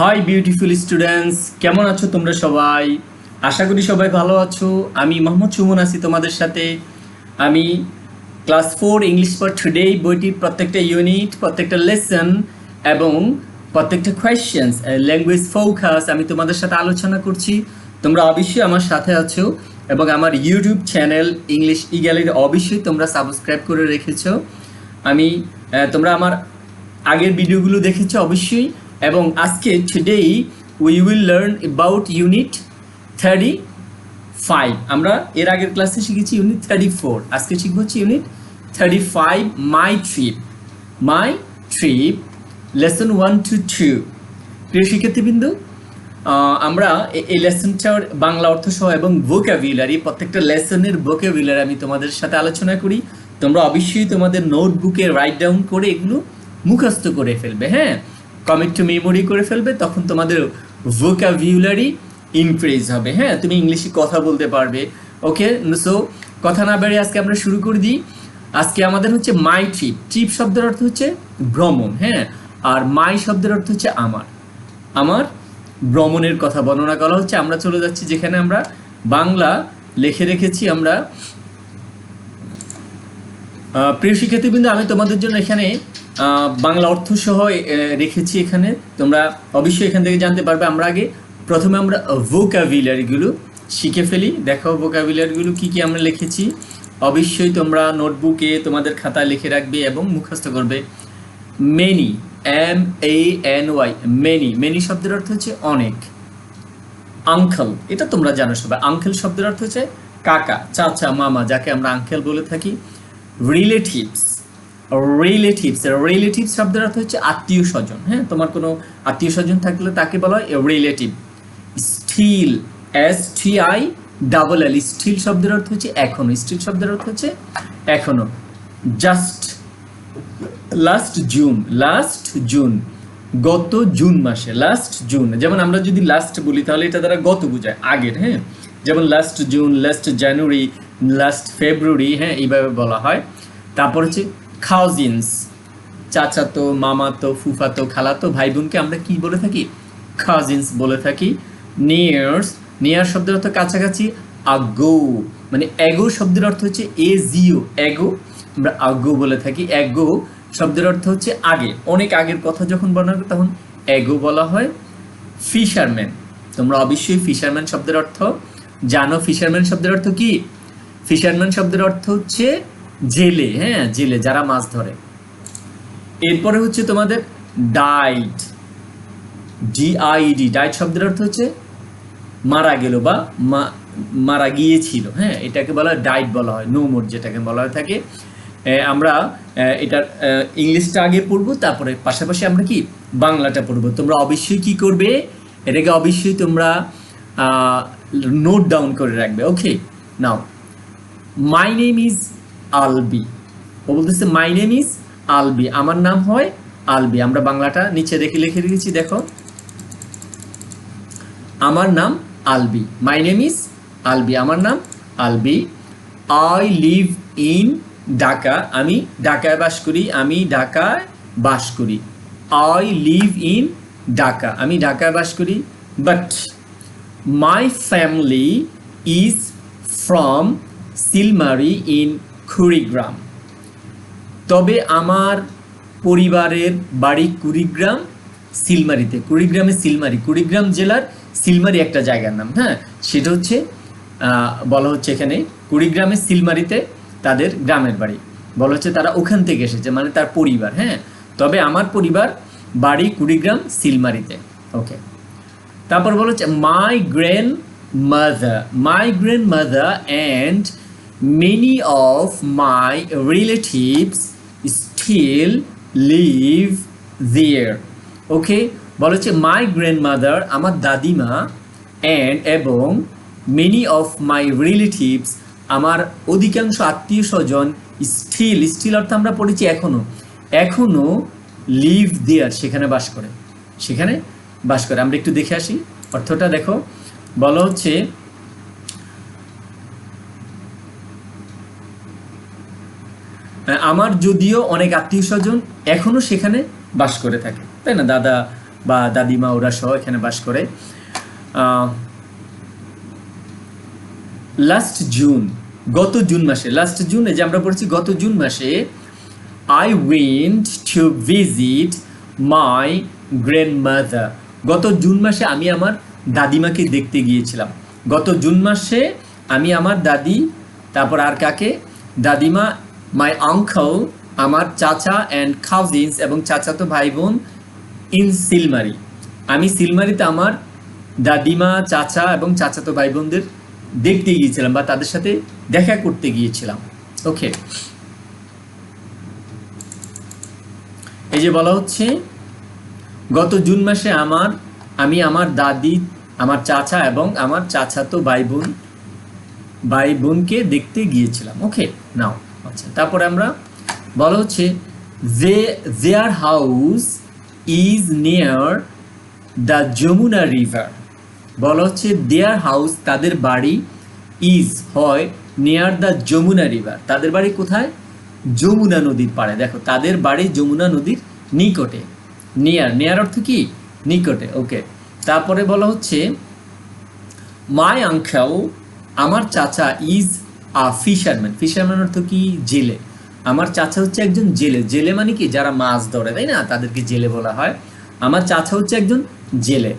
Hi beautiful students কেমন আছো তোমরা সবাই? আশা করি সবাই ভালো আছো। আমি মোহাম্মদ সুমন আছি তোমাদের সাথে। আমি class four English for today বইটির প্রত্যেকটা ইউনিট, প্রত্যেকটা লেসন এবং প্রত্যেকটা কোয়েশ্চেন্স ল্যাঙ্গুয়েজ ফোকাস আমি তোমাদের সাথে আলোচনা করছি। তোমরা অবশ্যই আমার সাথে আছো এবং আমার YouTube channel English e gallery অবশ্যই তোমরা সাবস্ক্রাইব করে রেখেছো। আমি তোমরা আমার আগের ভিডিওগুলো দেখেছ অবশ্যই। এবং আজকে today we will learn about unit thirty five আমরা এর আগের ক্লাসে শিখেছি ইউনিট থার্টি ফোর আজকে শিখব হচ্ছে unit thirty five my trip my trip lesson one two two প্রিয় শিক্ষার্থীবৃন্দ আমরা এই লেসনটার বাংলা অর্থ সহ এবং ভোকাবুলারি প্রত্যেকটা লেসনের ভোকাবুলারি আমি তোমাদের সাথে আলোচনা করি। তোমরা অবশ্যই তোমাদের নোটবুকে রাইট ডাউন করে এগুলো মুখস্থ করে ফেলবে হ্যাঁ? কমিট টু মেমোরি করে ফেলবে, তখন তোমাদের ভোকাবুলারি ইনক্রিজ হবে। হ্যাঁ তুমি ইংলিশে কথা বলতে পারবে। ওকে সো কথা না বেড়ে আজকে আমরা শুরু করে দিই। আজকে আমাদের হচ্ছে মাই ট্রিপ ট্রিপ শব্দের অর্থ হচ্ছে ভ্রমণ হ্যাঁ? আর মাই শব্দের অর্থ হচ্ছে আমার। আমার ভ্রমণের কথা বর্ণনা করা হচ্ছে। আমরা চলে যাচ্ছি যেখানে আমরা বাংলা লিখে রেখেছি আমরা। প্রিয় শিক্ষার্থীবৃন্দ, আমি তোমাদের জন্য এখানে বাংলা অর্থ সহ রেখেছি এখানে। তোমরা অবশ্যই এখান থেকে জানতে পারবে। আমরা আগে প্রথমে আমরা ভোকাবিলারিগুলো শিখে ফেলি। দেখো ভোকাবিলারিগুলো কি কি আমরা লিখেছি। অবশ্যই তোমরা নোটবুকে তোমাদের খাতায় লিখে রাখবে এবং মুখস্থ করবে। Many M A N Y many many শব্দের অর্থ হচ্ছে অনেক। আঙ্কেল এটা তোমরা জানো সবাই। আঙ্কেল শব্দের অর্থ হচ্ছে কাকা, চাচা, মামা, যাকে আমরা আঙ্কেল বলে থাকি। রিলেটিভস রিলেটিভস রিলেটিভস শব্দের অর্থ হচ্ছে আত্মীয় স্বজন হ্যাঁ? তোমার কোনো আত্মীয় স্বজন থাকলে তাকে বলা হয় relative still S T I double L still শব্দের অর্থ হচ্ছে এখনও স্টিল শব্দের অর্থ হচ্ছে এখনও। Just last June last June গত জুন মাসে লাস্ট জুন যেমন আমরা যদি লাস্ট বলি, তাহলে এটা দ্বারা গত বোঝায়, আগের হ্যাঁ? যেমন last June last January last February হ্যাঁ? এইভাবে বলা হয়। তারপর হচ্ছে খাউজিনস চাচাতো, মামাতো, ফুফাতো, খালাতো ভাই বোনকে আমরা কি বলে থাকি? কাজিনস বলে থাকি। নিয়ার্স নিয়ার শব্দের অর্থ কাছাকাছি। আগো মানে এগো শব্দের অর্থ হচ্ছে এ জিও এগো আমরা আগো বলে থাকি। এগো শব্দের অর্থ হচ্ছে আগে। অনেক আগের কথা যখন বর্ণনা করি তখন এগো বলা হয়। ফিশারম্যান তোমরা অবশ্যই ফিশারম্যান শব্দের অর্থ জানো। ফিশারম্যান শব্দের অর্থ কি? ফিশারম্যান শব্দের অর্থ হচ্ছে জেলে হ্যাঁ জেলে যারা মাছ ধরে। এরপরে হচ্ছে তোমাদের ডাইট। ডিআইডি ডাইট শব্দের অর্থ হচ্ছে মারা গেল বা মারা গিয়েছিল হ্যাঁ এটাকে বলা হয় ডাইট বলা হয়, নো মোর যেটাকে বলা হয়ে থাকে। আমরা এটার ইংলিশটা আগে পড়ব, তারপরে পাশাপাশি আমরা কি বাংলাটা পড়ব। তোমরা অবশ্যই কি করবে? এটাকে অবশ্যই তোমরা নোট ডাউন করে রাখবে। Okay, now. My name is Albi. ও বলতেছে মাই নেম ইজ আলবি। আমার নাম হয় আলবি। আমরা বাংলাটা নিচে রেখে লিখে রেখেছি দেখো। আমার নাম Albi. My name is Albi. আমার নাম Albi. I live in Dhaka আমি ঢাকায় বাস করি। আমি ঢাকায় বাস করি। আই লিভ ইন ঢাকা আমি ঢাকায় বাস করি। But my family is from Silmari in Kurigram. তবে আমার পরিবারের বাড়ি কুড়িগ্রাম, সিলমারিতে। কুড়িগ্রামে সিলমারি। কুড়িগ্রাম জেলার সিলমারি একটা জায়গার নাম হ্যাঁ? সেটা হচ্ছে বলা হচ্ছে এখানে কুড়িগ্রামে সিলমারিতে তাদের গ্রামের বাড়ি। বলা হচ্ছে তারা ওখান থেকে এসেছে মানে তার পরিবার হ্যাঁ? তবে আমার পরিবার বাড়ি কুড়িগ্রাম সিলমারিতে। ওকে। তারপর বলা হচ্ছে my grandmother my grandmother and many of my relatives still live there okay বলা হচ্ছে মাই গ্র্যান্ড মাদার আমার দাদিমা অ্যান্ড এবং মেনি অফ মাই রিলেটিভস আমার অধিকাংশ আত্মীয় স্বজন স্টিল স্টিল অর্থ আমরা পড়েছি এখনও এখনও লিভ দেয়ার সেখানে বাস করে। সেখানে বাস করে। আমরা একটু দেখে আসি। অর্থটা দেখো। বলা হচ্ছে আমার যদিও অনেক আত্মীয় স্বজন এখনও সেখানে বাস করে থাকে। তাই না? দাদা বা দাদিমা ওরা সহ এখানে বাস করে। লাস্ট জুন গত জুন মাসে লাস্ট জুনে যে আমরা পড়েছি, গত জুন মাসে I went to visit my grandmother গত জুন মাসে আমি আমার দাদিমাকে দেখতে গিয়েছিলাম। গত জুন মাসে আমি আমার দাদি, তারপর আর কাকে? দাদিমা মাই আঙ্কল আমার চাচা অ্যান্ড কাজিনস এবং চাচাতো ভাই বোন ইন সিলমারি আমি সিলমারিতে আমার দাদিমা, চাচা এবং চাচাতো ভাই বোনদের দেখতে গিয়েছিলাম বা তাদের সাথে দেখা করতে গিয়েছিলাম। ওকে এই যে বলা হচ্ছে, গত জুন মাসে আমার, আমি আমার দাদি, আমার চাচা এবং আমার চাচাতো ভাই বোন ভাই বোনকে দেখতে গিয়েছিলাম। ওকে নাও আচ্ছা তারপরে আমরা বলা হচ্ছে যে their house is near the Jamuna river বলা হচ্ছে দেয়ার হাউস তাদের বাড়ি ইজ হয় নিয়ার দ্য যমুনা রিভার তাদের বাড়ি কোথায়? যমুনা নদীর পাড়ে। দেখো, তাদের বাড়ি যমুনা নদীর নিকটে। নিয়ার নিয়ার অর্থ কি? নিকটে ওকে তারপরে বলা হচ্ছে মাই আঙ্কেল আমার চাচা ইজ ফিশারম্যান ফিশারম্যান অর্থ কি? জেলে। আমার চাচা হচ্ছে একজন জেলে। জেলে মানে কি? যারা মাছ ধরে, তাই না? তাদেরকে জেলে বলা হয়। আমার চাচা হচ্ছে একজন জেলে।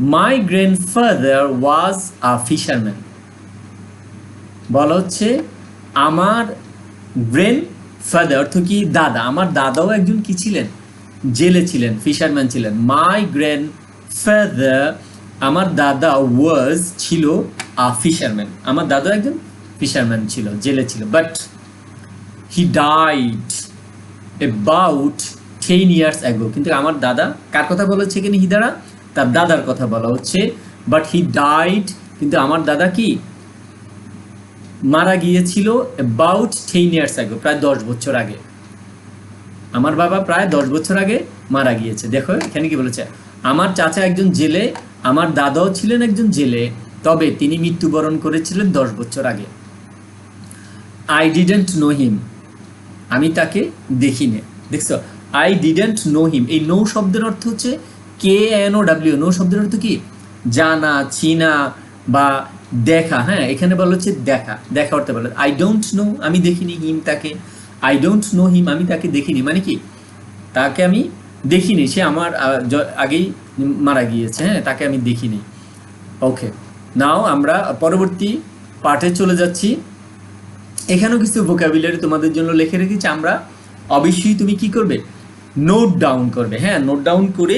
My grandfather was a fisherman বলা হচ্ছে, আমার গ্রেন ফাদার অর্থ কি? দাদা। আমার দাদাও একজন কি ছিলেন? জেলে ছিলেন ফিশারম্যান ছিলেন। মাই গ্র্যান্ড ফাদার আমার দাদা ওয়াজ ছিল আ ফিশারম্যান আমার দাদা একজন ফিশারম্যান ছিল জেলে ছিল. But he died about ten years ago কিন্তু আমার দাদা কার কথা বলা হচ্ছে এখানে হিদারা? তার দাদার কথা বলা হচ্ছে। বাট হি ডাইড কিন্তু আমার দাদা কি? মারা গিয়েছিল অ্যাবাউট টেন ইয়ার্স অ্যাগো প্রায় দশ বছর আগে। আমার বাবা প্রায় দশ বছর আগে মারা গিয়েছে। দেখো, এখানে কি বলেছে? আমার চাচা একজন জেলে আমার দাদাও ছিলেন একজন জেলে তবে তিনি মৃত্যুবরণ করেছিলেন দশ বছর আগে। আই ডিডেন্ট নো হিম আমি তাকে দেখিনি। দেখছ? আই ডিডেন্ট নো হিম এই নো শব্দের অর্থ হচ্ছে K N O W know শব্দের অর্থ কি? জানা, চিনা বা দেখা। হ্যাঁ এখানে বলা হচ্ছে দেখা। দেখা করতে বলে আই ডোন্ট নো আমি দেখিনি হিম তাকে। আই ডোন্ট নো হিম আমি তাকে দেখিনি। মানে কি? তাকে আমি দেখিনি। সে আমার আগেই মারা গিয়েছে। হ্যাঁ তাকে আমি দেখিনি। ওকে নাও আমরা পরবর্তী পাঠে চলে যাচ্ছি। এখানেও কিছু ভোকাবুলারি তোমাদের জন্য লিখে রেখেছি, আমরা অবশ্যই তুমি কি করবে? নোট ডাউন করবে হ্যাঁ? নোট ডাউন করে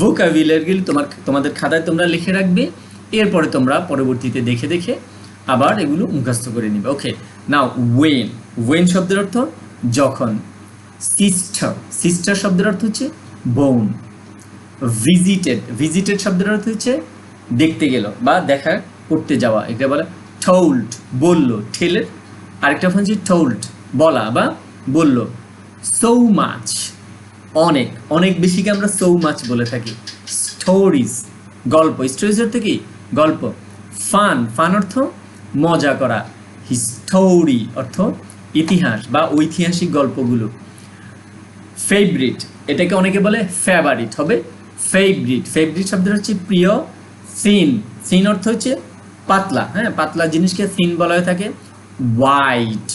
ভোকাবুলারিগুলি তোমার, তোমাদের খাতায় তোমরা লিখে রাখবে, এরপরে তোমরা পরবর্তীতে দেখে দেখে আবার এগুলো মুখস্থ করে নিবে। ওকে নাও ওয়েন ওয়েন শব্দের অর্থ যখন। সিস্টার সিস্টার শব্দের অর্থ হচ্ছে বোন ভিজিটেড ভিজিটেড শব্দের অর্থ হচ্ছে দেখতে গেল বা দেখা, করতে যাওয়া। এটা বলে টোল্ড বলল ঠেলের আরেকটা হচ্ছে টোল্ড বলা বা বলল। সো মাছ অনেক অনেক বেশিকে আমরা সো মাছ বলে থাকি। স্টোরিজ গল্প স্টোরিজ অর্থ কি? গল্প। ফান ফান অর্থ মজা করা। হিস্টোরি অর্থ ইতিহাস বা ঐতিহাসিক গল্পগুলো। ফেভারিট এটাকে অনেকে বলে ফেভারিট হবে ফেভারিট ফেভারিট শব্দ হচ্ছে প্রিয় সিন সিন অর্থ হচ্ছে পাতলা হ্যাঁ? পাতলা জিনিসকে সিন বলা হয়ে থাকে। হোয়াইট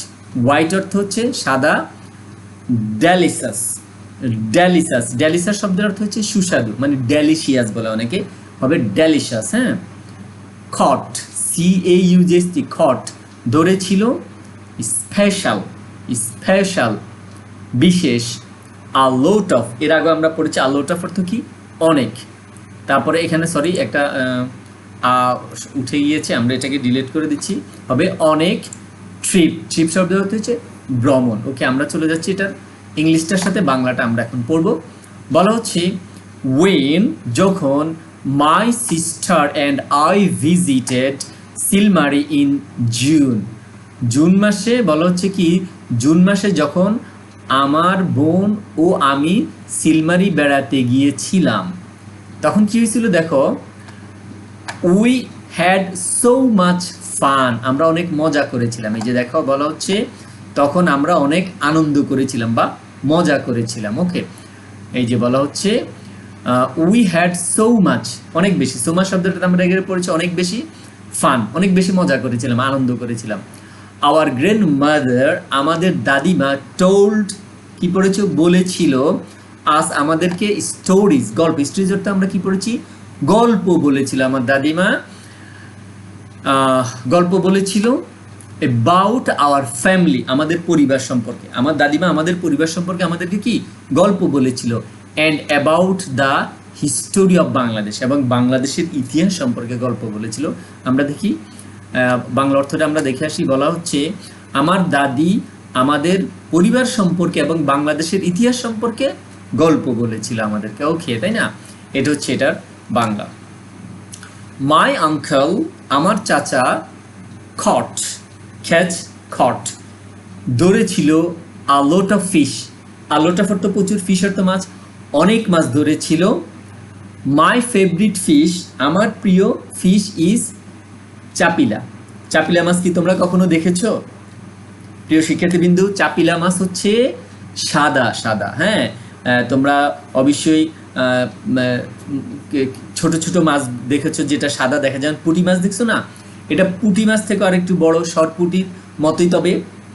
হোয়াইট অর্থ হচ্ছে সাদা। ড্যালিসাস ড্যালিসাস ড্যালিসাস শব্দের অর্থ হচ্ছে সুস্বাদু মানে ডেলিশিয়াস বলে অনেকে। হবে ডেলিশাস হ্যাঁ? খট সি এ ইউজেসটি খট ধরে ছিল স্পেশাল স্পেশাল বিশেষ আলোট অফ এর আগে আমরা পড়েছি আলোট অফ অর্থ কি? অনেক। তারপরে এখানে সরি একটা উঠে গিয়েছে, আমরা এটাকে ডিলিট করে দিচ্ছি। হবে অনেক ট্রিপ ট্রিপ শব্দ হচ্ছে ভ্রমণ। ওকে আমরা চলে যাচ্ছি এটার ইংলিশটার সাথে, বাংলাটা আমরা এখন পড়ব। বলা হচ্ছে ওয়েন যখন my sister and I visited Silmari in June June মাসে বলা হচ্ছে কি জুন মাসে যখন আমার বোন ও আমি সিলমারি বেড়াতে গিয়েছিলাম। তখন কি হয়েছিল দেখো we had so much fun আমরা অনেক মজা করেছিলাম। এই যে দেখো, বলা হচ্ছে, তখন আমরা অনেক আনন্দ করেছিলাম বা মজা করেছিলাম ওকে এই যে বলা হচ্ছে উই হ্যাড সো মাচ অনেক বেশি সো মাচ শব্দটা আমরা এগিয়ে পড়েছি, অনেক বেশি ফান অনেক বেশি মজা করেছিলাম, আনন্দ করেছিলাম। আওয়ার গ্র্যান্ড মাদার আমাদের দাদিমা টোল্ড কি পড়েছো? বলেছিল আজ আমাদেরকে স্টোরিজ গল্প স্টোরিজ আমরা কি পড়েছি? গল্প বলেছিল আমার দাদিমা। গল্প বলেছিল অ্যাবাউট আওয়ার ফ্যামিলি আমাদের পরিবার সম্পর্কে। আমার দাদিমা আমাদের পরিবার সম্পর্কে আমাদেরকে কি গল্প বলেছিল? And about the history of Bangladesh এবং বাংলাদেশের ইতিহাস সম্পর্কে গল্প বলেছিল। আমরা দেখি বাংলা অর্থটা আমরা দেখে আসি। বলা হচ্ছে, আমার দাদি আমাদের পরিবার সম্পর্কে এবং বাংলাদেশের ইতিহাস সম্পর্কে গল্প বলেছিল আমাদেরকে। ওকে তাই না? এটা হচ্ছে এটার বাংলা। মাই আঙ্কেল আমার চাচা খট খ্যাচ খট। ধরেছিল a lot of fish. A lot of তো প্রচুর ফিশের তো মাছ। অনেক মাছ ধরেছিল মাই ফেভারিট ফিশ, আমার প্রিয় ফিশ ইজ চাপিলা। চাপিলা মাছ কি তোমরা কখনো দেখেছ? প্রিয় শিক্ষার্থীবৃন্দু, চাপিলা মাছ হচ্ছে সাদা সাদা। হ্যাঁ তোমরা অবশ্যই ছোট ছোট মাছ দেখেছ যেটা সাদা দেখা যায়? পুঁটি মাছ দেখছ না? এটা পুঁটি মাছ থেকে আর একটু বড় শর্ট পুঁটির মতোই, তবে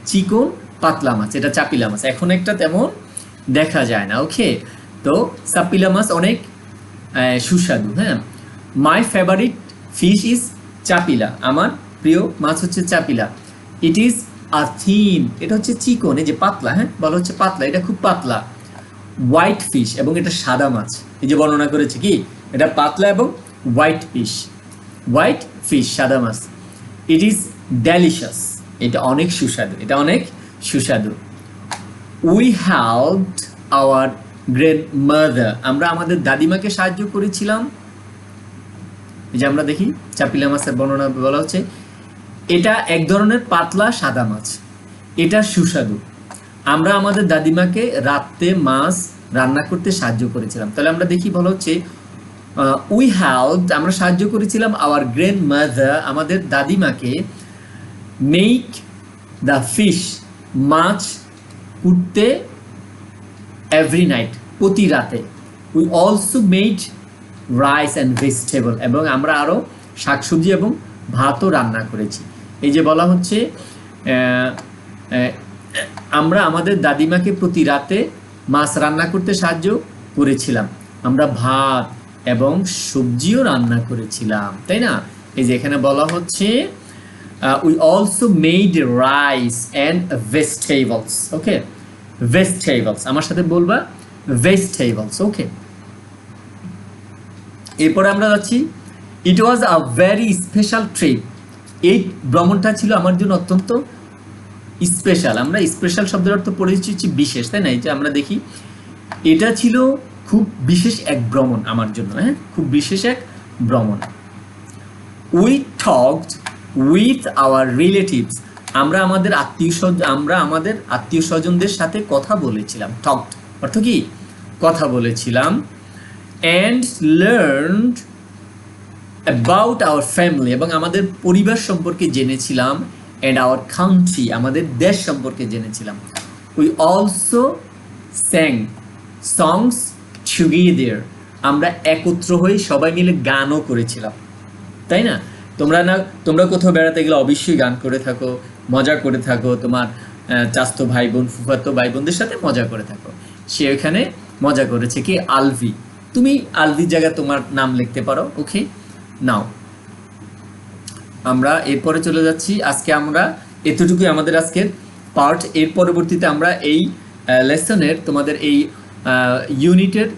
চিকন পাতলা মাছ, এটা চাপিলা মাছ। এখন একটা তেমন দেখা যায় না ওকে তো চাপিলা মাছ অনেক সুস্বাদু হ্যাঁ? My favourite fish is chapila. আমার প্রিয় মাছ হচ্ছে চাপিলা। ইট ইজ আ থিন এটা হচ্ছে চিকন, এই যে পাতলা হ্যাঁ? বলা হচ্ছে পাতলা, এটা খুব পাতলা। হোয়াইট ফিশ এবং এটা সাদা মাছ। এই যে বর্ণনা করেছে কি? এটা পাতলা এবং হোয়াইট ফিশ হোয়াইট ফিশ সাদা মাছ। ইট ইজ ডেলিশাস এটা অনেক সুস্বাদু। এটা অনেক সুস্বাদু। We helped our great mother আমরা আমাদের দাদিমাকে সাহায্য করেছিলাম। এই যে আমরা দেখি, চাপিলা মাছের বর্ণনা বলা হচ্ছে। এটা এক ধরনের পাতলা সাদা মাছ। এটা সুস্বাদু। আমরা আমাদের দাদিমাকে রাতে মাছ রান্না করতে সাহায্য করেছিলাম। তাহলে আমরা দেখি বলা হচ্ছে উই হেল্প আমরা সাহায্য করেছিলাম আওয়ার গ্র্যান্ড মাদার আমাদের দাদিমাকে মেক দ্য ফিশ মাছ কুটতে এভরি নাইট প্রতি রাতে। We also made rice and vegetable এবং আমরা আরও শাকসবজি এবং ভাতও রান্না করেছি। এই যে বলা হচ্ছে আমরা আমাদের দাদিমাকে প্রতি রাতে মাছ রান্না করতে সাহায্য করেছিলাম। আমরা ভাত এবং সবজিও রান্না করেছিলাম, তাই না? এই যে এখানে বলা হচ্ছে we also made rice and vegetables okay vegetables আমার সাথে বলবা? ভেজিটেবলস ওকে এরপরে আমরা যাচ্ছি it was a very special trip এই ভ্রমণটা ছিল আমার জন্য অত্যন্ত স্পেশাল আমরা স্পেশাল শব্দের অর্থ পড়েছি বিশেষ, তাই না? এই যে আমরা দেখি, এটা ছিল খুব বিশেষ এক ভ্রমণ আমার জন্য হ্যাঁ? খুব বিশেষ এক ভ্রমণ। We talked with our relatives আমরা আমাদের আত্মীয় স্বজন, আমরা আমাদের আত্মীয় স্বজনদের সাথে কথা বলেছিলাম টকড অর্থ কি? কথা বলেছিলাম and learned about our family এবং আমাদের পরিবার সম্পর্কে জেনেছিলাম অ্যান্ড আওয়ার কান্ট্রি আমাদের দেশ সম্পর্কে জেনেছিলাম। We also sang songs together আমরা একত্র হয়ে সবাই মিলে গানও করেছিলাম। তাই না? তোমরা না, তোমরা কোথাও বেড়াতে গেলে অবশ্যই গান করে থাকো, মজা করে থাকো। তোমার চাস্তো ভাই বোন ফুফাতো ভাই বোনদের সাথে মজা করে থাকো। সে ওখানে মজা করেছে কি? আলভি। তুমি আলভির জায়গায় তোমার নাম লিখতে পারো ওকে নাও আমরা এরপরে চলে যাচ্ছি। আজকে আমরা এতটুকুই আমাদের আজকের পার্ট এর পরবর্তীতে আমরা এই লেসনের তোমাদের এই ইউনিটের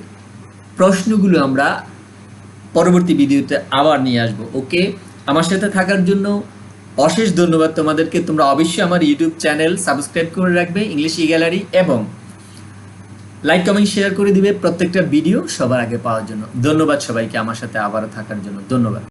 প্রশ্নগুলো আমরা পরবর্তী ভিডিওতে আবার নিয়ে আসব, ওকে? আমার সাথে থাকার জন্য অশেষ ধন্যবাদ তোমাদেরকে। তোমরা অবশ্যই আমার ইউটিউব চ্যানেল সাবস্ক্রাইব করে রাখবে, ইংলিশ ই গ্যালারি, এবং লাইক, কমেন্ট, শেয়ার করে দিবে প্রত্যেকটা ভিডিও সবার আগে পাওয়ার জন্য। ধন্যবাদ সবাইকে আমার সাথে আবারও থাকার জন্য। ধন্যবাদ।